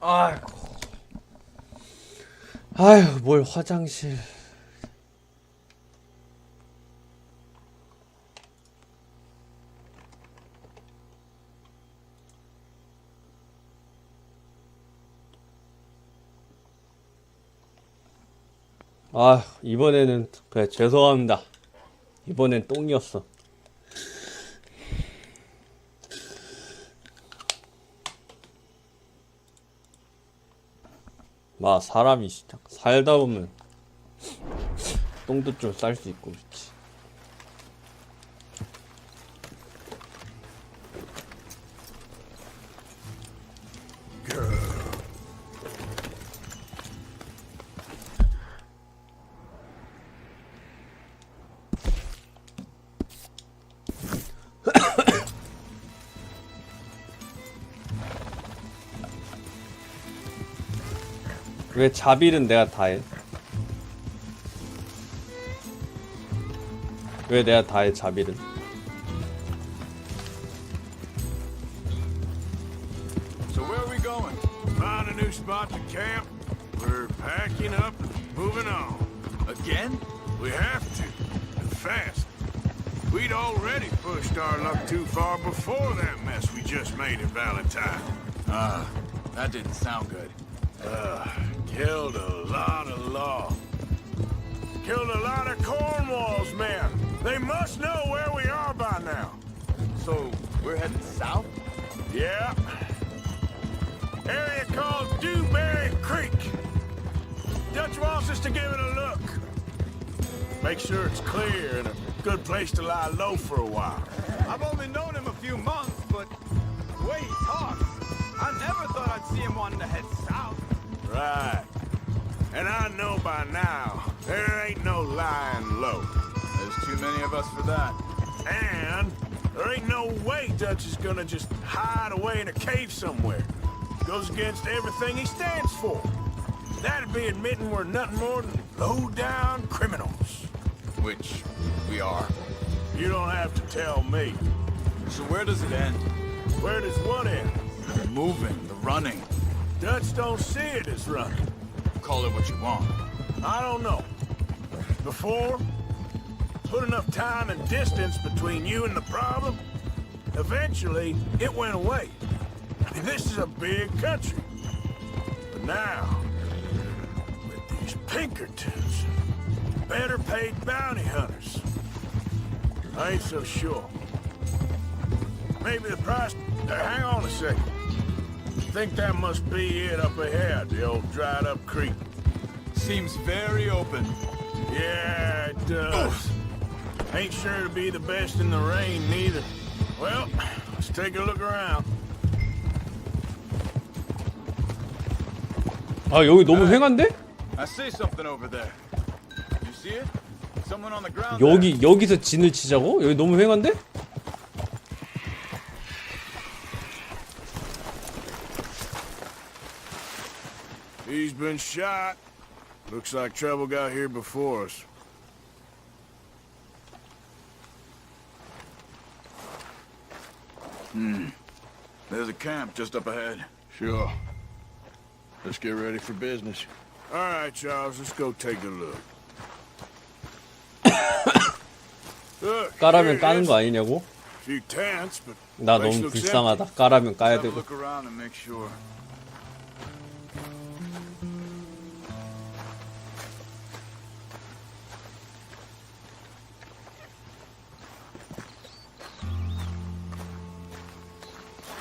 아이고. 아휴, 뭘 화장실. 아, 이번에는 그래 죄송합니다. 이번엔 똥이었어. 마 사람이 진짜 살다 보면 똥도 좀 쌀 수 있고. 그렇 왜 자빌은 내가 다 해? 왜 내가 다 해, 자빌은? So where are we going? Find a new spot to camp. We're packing up and moving on. Again? We have to. And fast. We'd already pushed our luck too far before that mess we just made in Valentine. Ah, that didn't sound good. Killed a lot of law. Killed a lot of Cornwall's men. They must know where we are by now. So we're heading south? Yeah. Area called Dewberry Creek. Dutch wants us to give it a look. Make sure it's clear and a good place to lie low for a while. I've only known him a few months, but the way he talks, I never thought I'd see him wanting to head south. Right. And I know by now, there ain't no lying low. There's too many of us for that. And there ain't no way Dutch is gonna just hide away in a cave somewhere. Goes against everything he stands for. That'd be admitting we're nothing more than low-down criminals. Which we are. You don't have to tell me. So where does it end? Where does what end? The moving, the running. Dutch don't see it as running. Call it what you want. I don't know. Before, put enough time and distance between you and the problem, eventually it went away. This is a big country. But now, with these Pinkertons, better paid bounty hunters, I ain't so sure. Maybe the price... Uh, hang on a second. Think that must be it up ahead, the old dried up creek. Seems very open. Yeah, it does. Ain't sure to be the best in the rain, neither. Well, let's take a look around. 아 여기 너무 횡한데? I see something over there. You see it? Someone on the ground. 여기 여기서 진을 치자고? 여기 너무 횡한데? He's been shot. Looks like trouble got here before us. there. There's a camp just up ahead. Sure. Let's get ready for business. All right, Charles, let's go take a look. look 까라면 here it 까는 is. 거 아니냐고? Few tents, but 나 place 너무 looks 불쌍하다. 까라면 까야 Have a 되고. look around and make sure.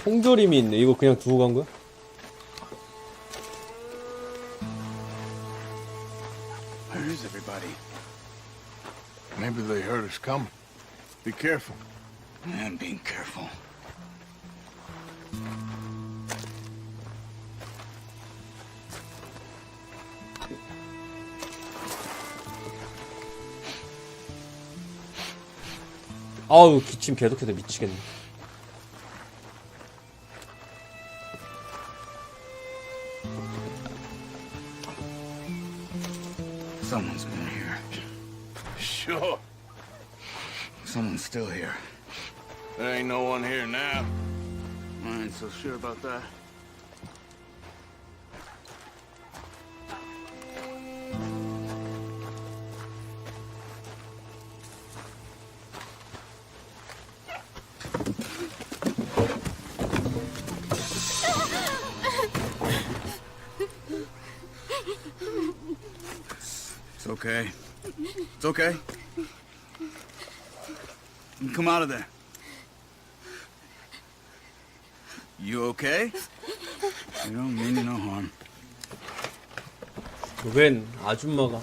통조림이 있네. 이거 그냥 두고 간 거야? Where is everybody? Maybe they heard us coming. Be careful. I'm being careful. 아우 기침 계속해서 미치겠네. There ain't no one here now. I ain't so sure about that. It's okay. It's okay. You can come out of there. You okay? You don't mean you no harm. 웬 아줌마가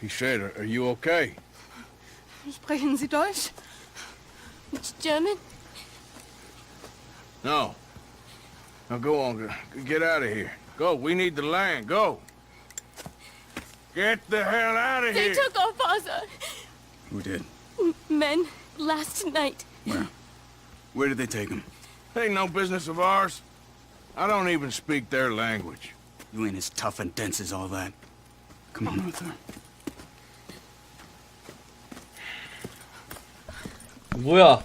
He said, are you okay? Sprechen Sie Deutsch? It's German? No. Now go on, g- get out of here. Go, we need the land, go. Get the hell out of They here. took our father. Who did? Men, last night. Where? Where did they take him? Ain't no business of ours. I don't even speak their language. You ain't as tough and dense as all that. Come on, Arthur. 뭐야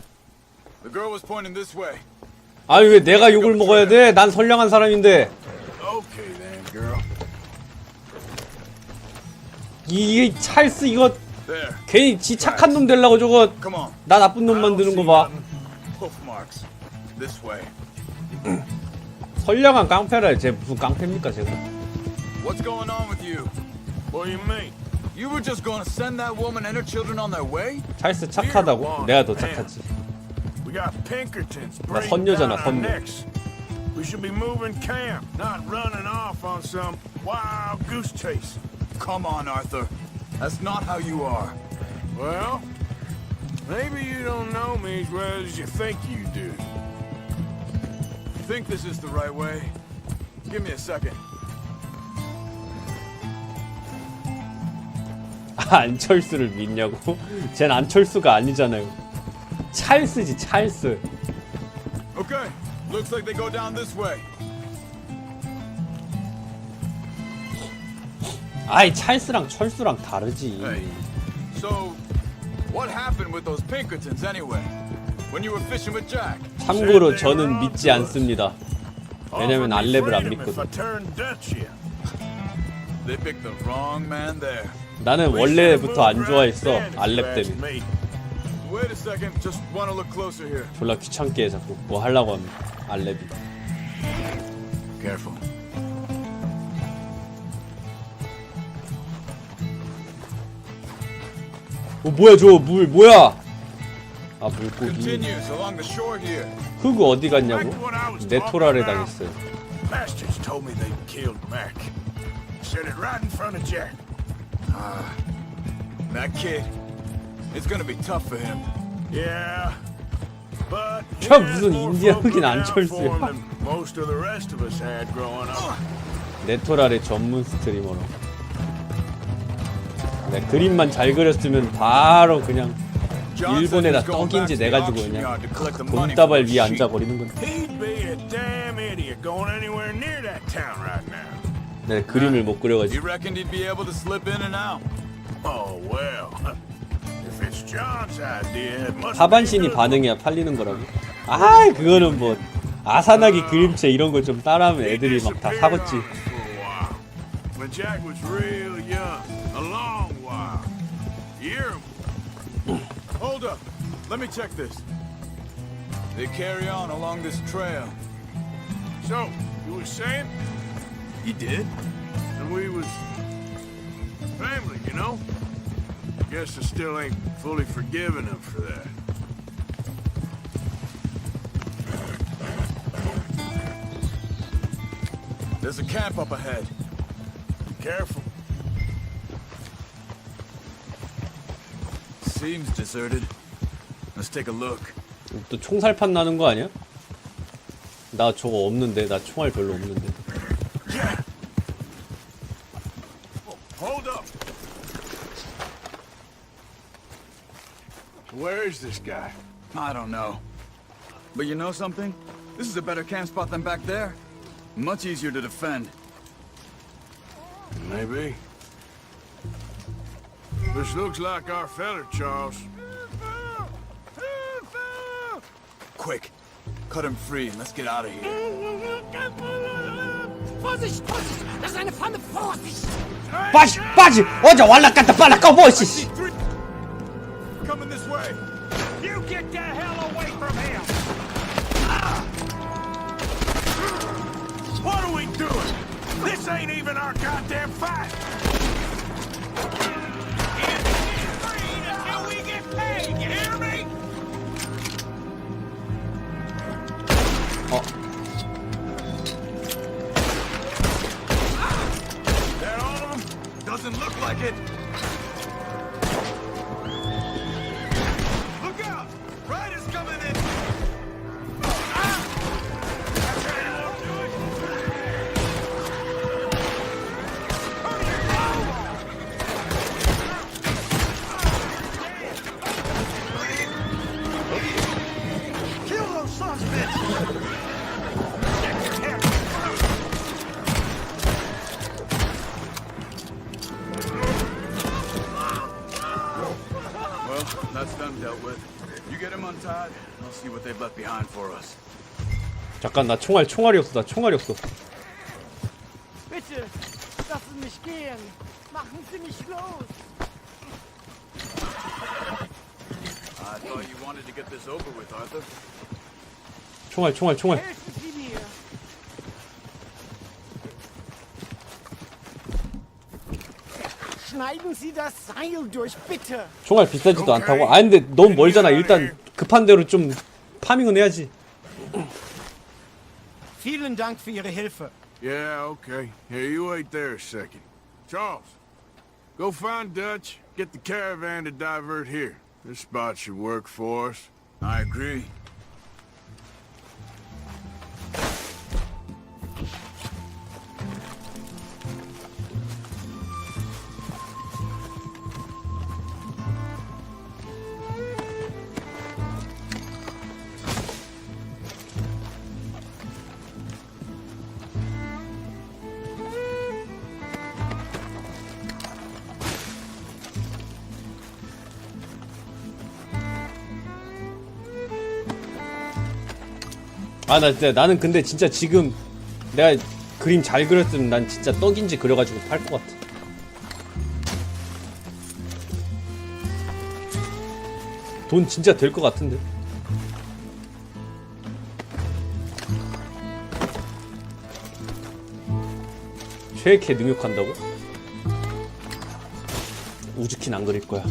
The girl was pointing this way. 아니 왜 내가 욕을 먹어야 돼? 난 선량한 사람인데 Okay then, girl. 이게 찰스 이거 There. 괜히 지 착한 놈 되려고 저거 Come on. 나 나쁜 놈 만드는 거 봐 Hoof marks. This way. 선량한 깡패라 쟤 무슨 깡패입니까 제가 What's going on with you? What do you mean? You were just going to send that woman and her children on their way? 찰스 착하다고? 내가 더 착하지 We got Pinkertons 나 선녀잖아, 선녀. necks. We should be moving camp, not running off on some wild goose chase. Come on, Arthur. That's not how you are. Well, maybe you don't know me as well as you think you do. Think this is the right way? Give me a second. 아, 안철수를 믿냐고? 쟨 안철수가 아니잖아요 찰스지 찰스 Okay. Looks like they go down this way. 아이 찰스랑 철수랑 다르지 Hey. So, what happened with those Pinkertons anyway? When you were fishing with Jack? 참고로 저는 믿지 않습니다 왜냐면 알렙을 안 믿거든. They picked the wrong man there. 나는 원래부터 안 좋아했어 알렙 때문에. Wait a second. Just want to look closer here. 졸라 귀찮게 해 자꾸 뭐 하려고 하면 알렙이 Careful. 어 뭐야 저 물 뭐야 아 물고기 Continues along the shore here. 흑우 어디 갔냐고? to what I was 내 talking 토라를 about. 당했어요 Bastards told me they killed Mac. Said it right in front of Jack. That kid. It's gonna be tough for him. Yeah. Had 무슨 인디아 흑인 안철수야. 네토랄의 전문 스트리머로 네, 그림만 잘 그렸으면 바로 그냥 일본에다 떡인지 내가지고 그냥 돈다발 위에 sheep. 앉아 버리는 건데. 네, 그림을 못 그려가지고 하반신이. 반응해야 팔리는 거라고 아 그거는 뭐 아사나기 그림체 이런 거 좀 따라하면 애들이 막다 disappeared 사겠지 on us for a while. When Jack was real young, a long while. Year Hold up. Let me check this. They carry on along this trail. So, you was saying? He did? And we was family, you know? Guess I still ain't fully forgiven him for that. There's a camp up ahead. Careful. Seems deserted. Let's take a look. 또 총살판 나는 거 아니야? 나 저거 없는데 나 총알 별로 없는데 Where is this guy? I don't know. But you know something? This is a better camp spot than back there. Much easier to defend. Maybe. This looks like our feller, Charles. Quick, cut him free and let's get out of here. Vorsicht, Vorsicht! Das ist eine Flamme! Vorsicht! Bate, bate! Onde? Olha, catapala, calma, Coming this way. You get the hell away from him! What are we doing? This ain't even our goddamn fight! Until we get paid, you hear me? Oh. 어, That all of? Doesn't look like it. 잠깐 나 총알 총알이 없어. 나 총알이 없어. Bitte, lassen mich gehen. Machen Sie mich los. I thought you wanted to get this over with, Arthur. 총알 총알 총알. Helfen Sie mir. Schneiden Sie das Seil durch, bitte. 총알 비싸지도 않다고. 아 근데 너무 멀잖아. 일단 급한 대로 좀 파밍은 해야지. Vielen Dank für Ihre Hilfe. Yeah, okay. Here, you wait there a second. Charles, go find Dutch. Get the caravan to divert here. This spot should work for us. I agree. 아 나 진짜 나는 근데 진짜 지금 내가 그림 잘 그렸으면 난 진짜 떡인지 그려가지고 팔 것 같아. 돈 진짜 될 것 같은데. 최애캐 능욕한다고? 우즈킨 안 그릴 거야.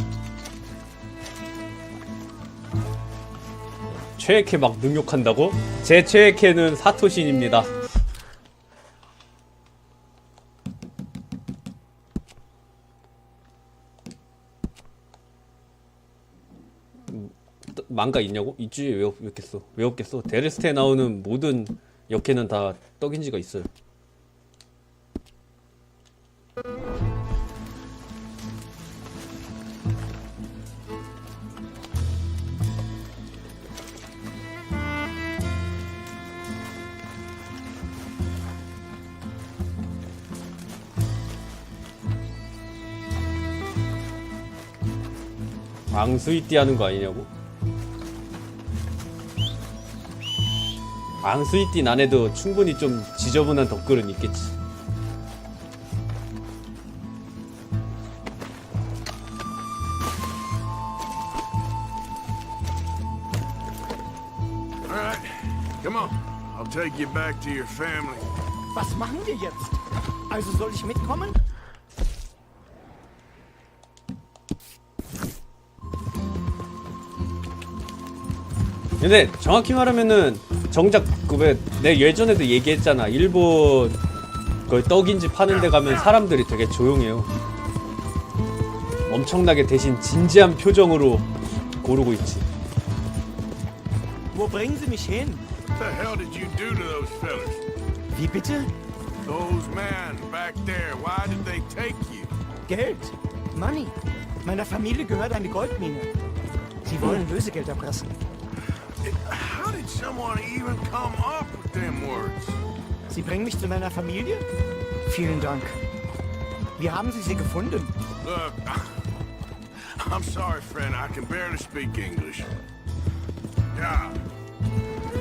최애캐 막 능욕한다고? 제 최애캐는 사토신입니다. 음, 또 망가 있냐고? 있지 왜, 없, 왜 없겠어 왜 없겠어 데르스테에 나오는 모든 역캐는 다 떡인지가 있어요 앙스이띠 하는 거 아니냐고? 앙스이띠 난에도 충분히 좀 지저분한 덧글은 있겠지. Take you back to your family. Was machen wir jetzt? Also soll ich mitkommen? 근데 정확히 말하면은 정작 그왜내 예전에도 얘기했잖아. 일본 그 떡인지 파는 데 가면 사람들이 되게 조용해요. 엄청나게 대신 진지한 표정으로 고르고 있지. Wo bringen Sie mich hin? What the hell did you do to those fellas? Wie bitte? Those men back there, why did they take you? Geld. Money. Meiner Familie gehört eine Goldmine. Sie wollen Lösegeld erpressen. How did someone even come up with them words? Sie bringen mich zu meiner Familie? Vielen Dank. Wie haben Sie sie gefunden? Look, I'm sorry, friend. I can barely speak English. Yeah,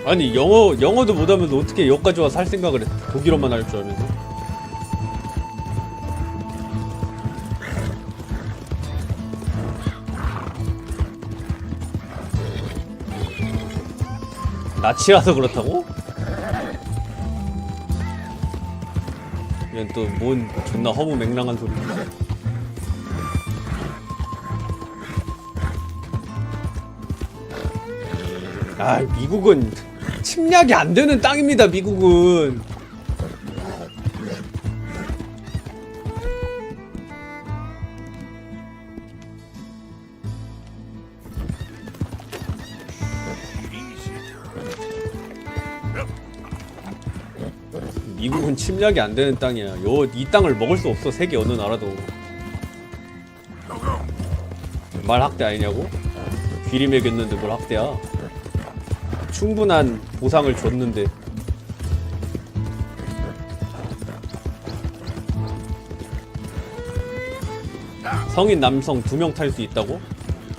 아니 영어 영어도 못하면서 어떻게 여기까지 와서 살 생각을 해? 독일어만 할 줄 알면서. 낯이라서 그렇다고? 얘는 또뭔 존나 허무맹랑한 소리. 아, 미국은 침략이 안 되는 땅입니다, 미국은. 침략이 안 되는 땅이야. 요, 이 땅을 먹을 수 없어, 세계 어느 나라도. 말 학대 아니냐고? 귀리 먹였는데 뭘 학대야? 충분한 보상을 줬는데. 성인 남성 두 명 탈 수 있다고?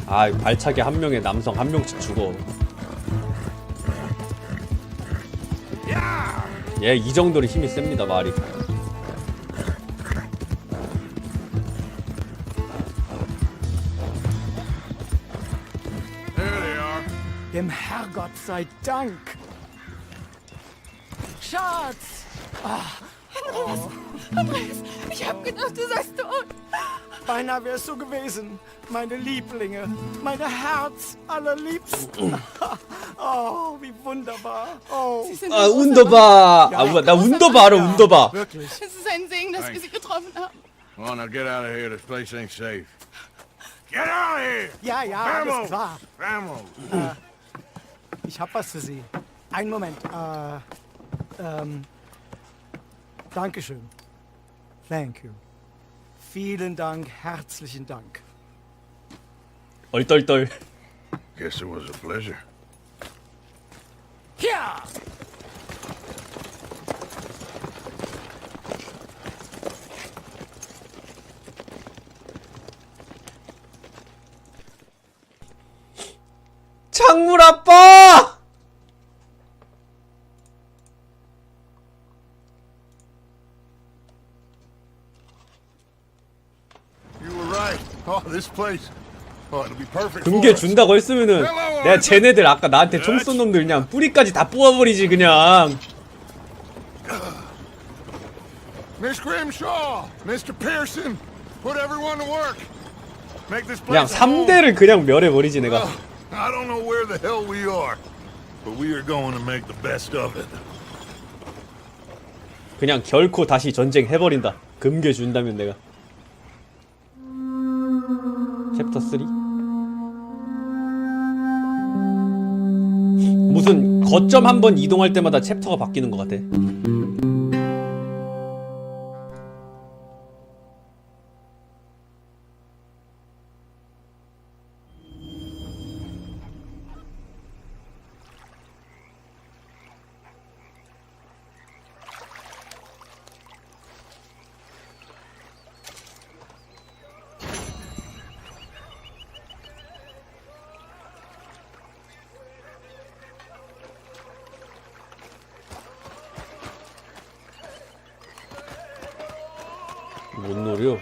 아, 발차기 한 명에 남성 한 명씩 죽어. 얘 이 정도로 힘이 셉니다, 말이. There they are. Dem Herrgott sei Dank. Schatz! Andreas, ich hab gedacht, du seist tot. Beinahe wär's so gewesen. Meine Lieblinge, meine Herz allerliebsten. Oh, wie wunderbar. Oh. Ah, ah wunderbar. Ja, Aber na, großer wunderbare, wunderbar. Wirklich. Es ist ein Segen, dass wir sie getroffen haben. Come on, now get out of here. This place ain't safe. Get out of here! Ja, ja, alles Vamos! klar. Vamos! Äh, ich hab was für Sie. Einen Moment. Äh, ähm, Dankeschön. Thank you. Vielen Dank, herzlichen Dank. Oi, toi, toi. Guess it was a pleasure. 금괴. 준다고 했으면은 내가 쟤네들 아까 나한테 총 쏜 놈들 그냥 뿌리까지 다 뽑아버리지 그냥 그냥 place a home. 3대를 그냥 멸해버리지 내가 Ugh, I don't know where the hell we are, but we are going to make the best of it. 그냥 결코 다시 전쟁 해버린다 금괴 준다면 내가 챕터 3 무슨 거점 한 번 이동할 때마다 챕터가 바뀌는 것 같아 뭔 노려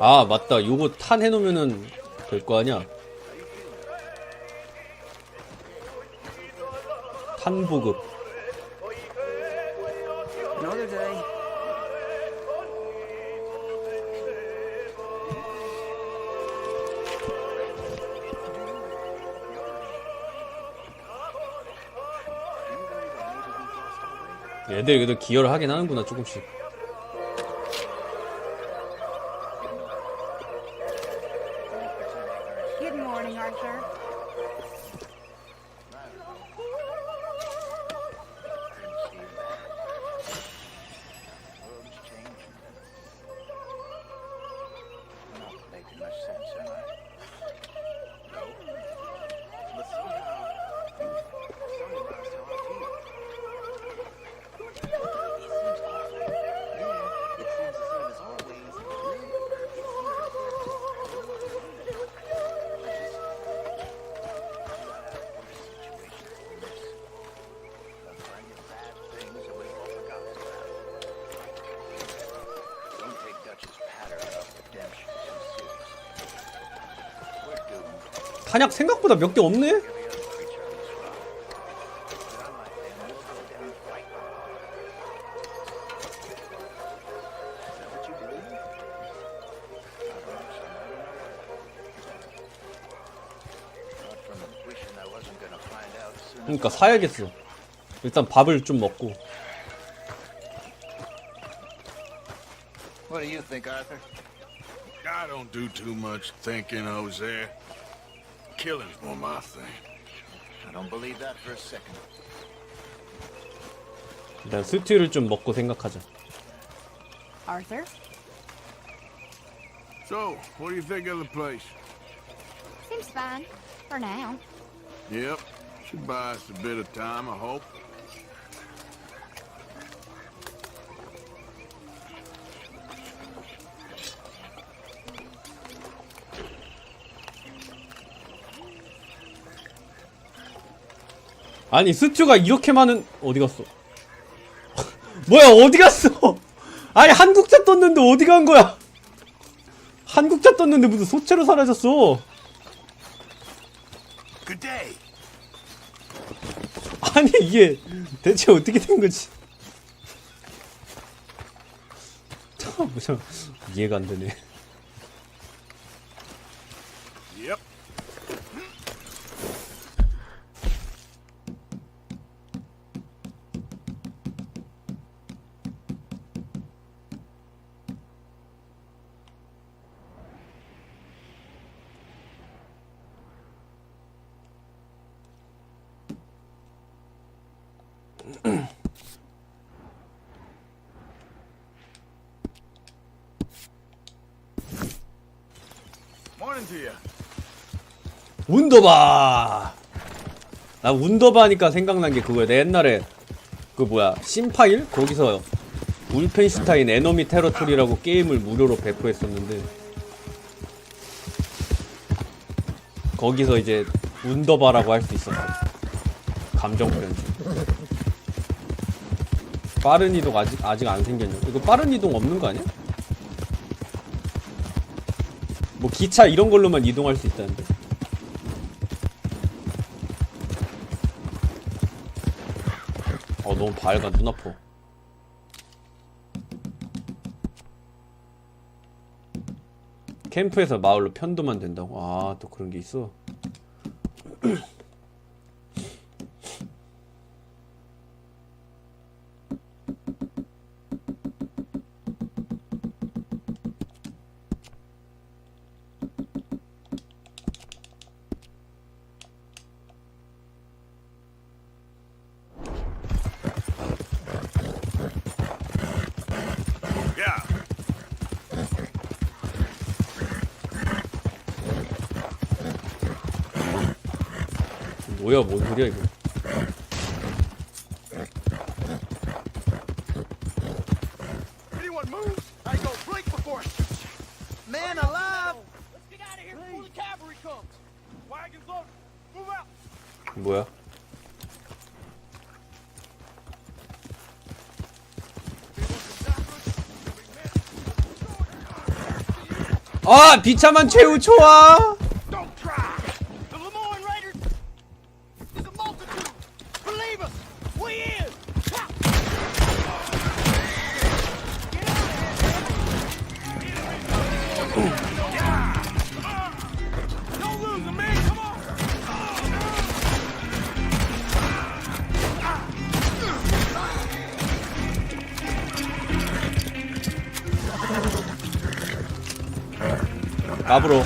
아 맞다. 요거 탄 해놓으면은 될 거 아니야. 탄 보급. 얘들 그래도 기여를 하긴 하는구나 조금씩 반약 생각보다 몇 개 없네? 그러니까 사야겠어 일단 밥을 좀 먹고 What do you think, Arthur? I don't do too much thinking, Jose. Killing's more my thing. I don't believe that for a second. 일단 스튜를 좀 먹고 생각하자. Arthur? So, what do you think of the place? Seems fine. For now. Yep. Should buy us a bit of time, I hope. 아니 스튜가 이렇게 많은 어디 갔어? 뭐야 어디 갔어? 아니 한국자 떴는데 어디 간 거야? 한국자 떴는데 무슨 소체로 사라졌어? 아니 이게 대체 어떻게 된 거지? 참 무슨 이해가 안 되네. 운더바. 나 운더바 하니까 생각난 게 그거야. 내 옛날에 그 뭐야 심파일 거기서 울펜슈타인 에너미 테러토리라고 게임을 무료로 배포했었는데 거기서 이제 운더바라고 할 수 있었어. 감정 표현지. 빠른 이동 아직 아직 안 생겼냐? 이거 빠른 이동 없는 거 아니야? 뭐 기차 이런 걸로만 이동할 수 있다는데. 어 너무 밝아 눈 아파 캠프에서 마을로 편도만 된다고? 아 또 그런 게 있어 Move out. 뭐야 아 비참한 최후 초아 앞으로.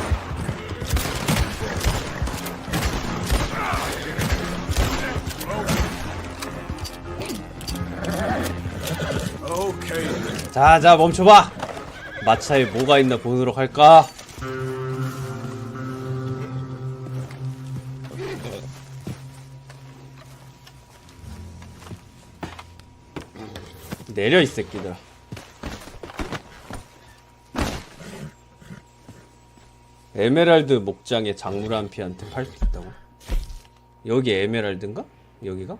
자자 멈춰봐. 마차에 뭐가 있나 보도록 할까? 내려 이 새끼들 에메랄드 목장의 작물 한 피한테 팔 수 있다고 여기 에메랄드인가? 여기가?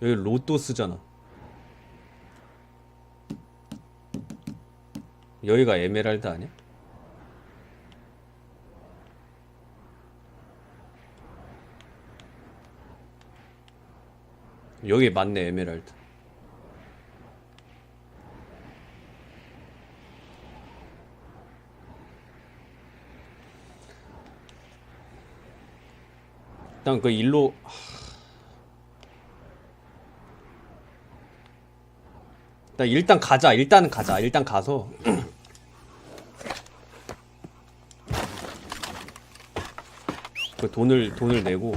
여기 로또스잖아 여기가 에메랄드 아니야? 여기 맞네 에메랄드 일단 그 일로 일단, 일단 가자. 일단 가자. 일단 가서 그 돈을 돈을 내고